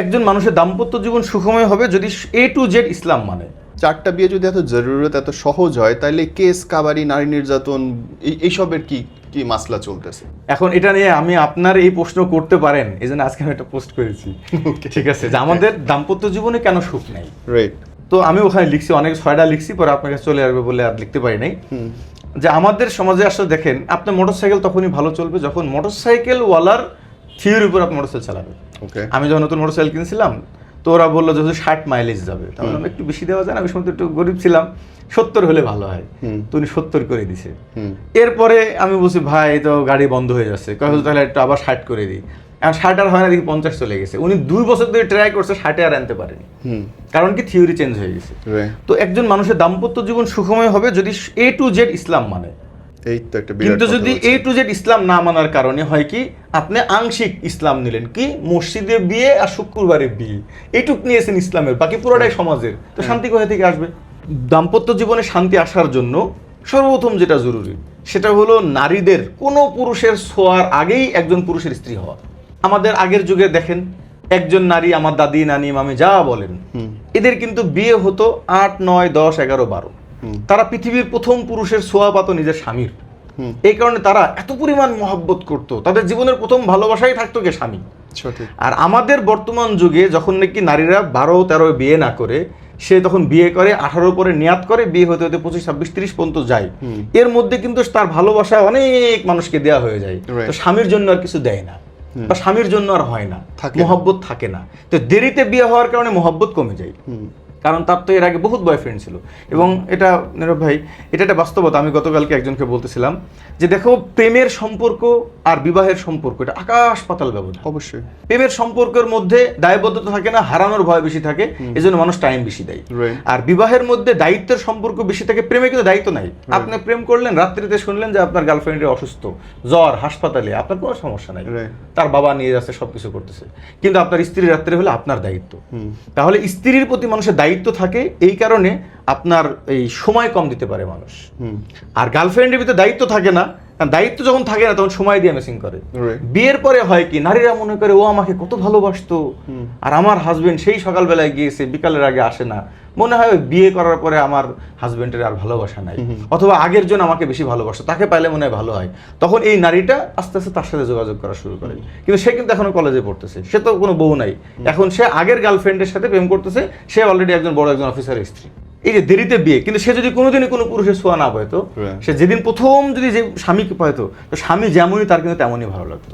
একজন মানুষের দাম্পত্য জীবন সুখময় হবে যদি এ টু জেড ইসলাম মানে। চারটা বিয়ে যদি এত জরুরত এত সহজ হয় তাহলে কেস কাবারি নারী নির্যাতন এইসবের কি কি মাসলা চলতেছে? এখন এটা নিয়ে আমি আপনার এই প্রশ্ন করতে পারেন এই জন্য আজকে আমি একটা পোস্ট করেছি। ঠিক আছে যে আমাদের দাম্পত্য জীবনে কেন সুখ নেই? রাইট তো আমি ওখানে লিখছি অনেক ছয়টা লিখছি পরে আপনার কাছে চলে আসবে বলে আর লিখতে পারি নাই। যে আমাদের সমাজে আসলে দেখেন আপনার মোটরসাইকেল তখনই ভালো চলবে যখন মোটরসাইকেল ওয়ালার থিওরির উপর আপনি মোটরসাইকেল চালাবেন। ওকে আমি যখন নতুন মোটরসাইকেল কিনছিলাম তো ওরা বলল যে ষাট মাইলেজ যাবে। তাহলে আমি একটু বেশি দেওয়া যায় না আমি সময় একটু গরিব ছিলাম সত্তর হলে ভালো হয়। তো উনি সত্তর করে দিছে। এরপরে আমি বলছি ভাই তো গাড়ি বন্ধ হয়ে যাচ্ছে। কয় হুজুর, তাহলে একটু আবার ষাট করে দিই? এখন ষাট আর হয় না দেখি পঞ্চাশ চলে গেছে। উনি দুই বছর ধরে ট্রাই করছে ষাটে আর আনতে পারেনি। কারণ কি? থিওরি চেঞ্জ হয়ে গেছে। তো একজন মানুষের দাম্পত্য জীবন সুখময় হবে যদি এ টু জেড ইসলাম মানে। এই তো একটা কিন্তু যদি এ টু জেড ইসলাম না মানার কারণে হয় কি আপনি আংশিক ইসলাম নিলেন কি মসজিদে বিয়ে আর শুক্রবারে বিয়ে। এইটুক নিয়েছেন ইসলামের বাকি পুরোটাই সমাজের। তো শান্তি কোথা থেকে আসবে? দাম্পত্য জীবনে শান্তি আসার জন্য সর্বপ্রথম যেটা জরুরি সেটা হলো নারীদের কোনো পুরুষের ছোঁয়ার আগেই একজন পুরুষের স্ত্রী হওয়া। আমাদের আগের যুগে দেখেন একজন নারী আমার দাদি নানি মামি যা বলেন এদের কিন্তু বিয়ে হতো আট নয় দশ এগারো বারো। তারা পৃথিবীর প্রথম পুরুষের ছোঁয়া পাত নিজের স্বামীর। এই কারণে তারা এত পরিমাণ মহব্বত করতো। তাদের জীবনের প্রথম ভালোবাসাই থাকতো কে স্বামী। আর আমাদের বর্তমান যুগে যখন নাকি নারীরা বারো তেরো বিয়ে না করে সে তখন বিয়ে করে আঠারো পরে নিয়াত করে বিয়ে হতে হতে পঁচিশ ছাব্বিশ তিরিশ পর্যন্ত যায়। এর মধ্যে কিন্তু তার ভালোবাসা অনেক মানুষকে দেওয়া হয়ে যায়। তো স্বামীর জন্য আর কিছু দেয় না। বা স্বামীর জন্য আর হয় না। মহব্বত থাকে না। তো দেরিতে বিয়ে হওয়ার কারণে মহব্বত কমে যায়। কারণ তার তো এর আগে বহুত বয়ফ্রেন্ড ছিল। এবং এটা নীরব ভাই এটা একটা বাস্তবতা। আমি গতকালকে একজনকে বলতেছিলাম যে দেখো প্রেমের সম্পর্ক আর বিবাহের সম্পর্ক এটা আকাশ পাতাল ব্যবধান। অবশ্যই। প্রেমের সম্পর্কের মধ্যে দায়বদ্ধতা থাকে না হারানোর ভয় বেশি থাকে এজন্য মানুষ টাইম বেশি দেয়। আর বিবাহের মধ্যে দায়িত্বের সম্পর্ক বেশি থাকে প্রেমে কিন্তু দায়িত্ব নাই। আপনি প্রেম করলেন রাত্রিতে শুনলেন যে আপনার গার্লফ্রেন্ডের অসুস্থ জ্বর হাসপাতালে আপনার কোনো সমস্যা নাই. তার বাবা নিয়ে যাচ্ছে সবকিছু করতেছে। কিন্তু আপনার স্ত্রী রাত্রে হলে আপনার দায়িত্ব। তাহলে স্ত্রীর প্রতি মানুষের দায়িত্ব থাকে এই কারণে আপনার এই সময় কম দিতে পারে মানুষ। হুম। আর গার্লফ্রেন্ডের ভিতরে দায়িত্ব থাকে না দায়িত্ব যখন থাকে না তখন সময় দিয়ে মেসিং করে। বিয়ের পরে হয় কি নারীরা মনে করে ও আমাকে কত ভালোবাসতো। আর আমার হাজবেন্ড সেই সকালবেলায় গিয়েছে বিকালের আগে আসে না। মনে হয় বিয়ে করার পরে আমার হাজবেন্ডের আর ভালোবাসা নাই। অথবা আগের জন আমাকে বেশি ভালোবাসতো তাকে পাইলে মনে হয় ভালো হয়। তখন এই নারীটা আস্তে আস্তে তার সাথে যোগাযোগ করা শুরু করে। কিন্তু সে কিন্তু এখনও কলেজে পড়তেছে। সে তো কোনো বউ নাই। এখন সে আগের গার্লফ্রেন্ডের সাথে প্রেম করতেছে। সে অলরেডি একজন বড় একজন অফিসারের স্ত্রী। এই যে দেরিতে বিয়ে কিন্তু সে যদি কোনোদিনই কোনো পুরুষের ছোঁয়া না পায়তো সে যেদিন প্রথম যদি যে স্বামীকে পায়তো তো স্বামী যেমনই তার কিন্তু তেমনই ভালো লাগতো।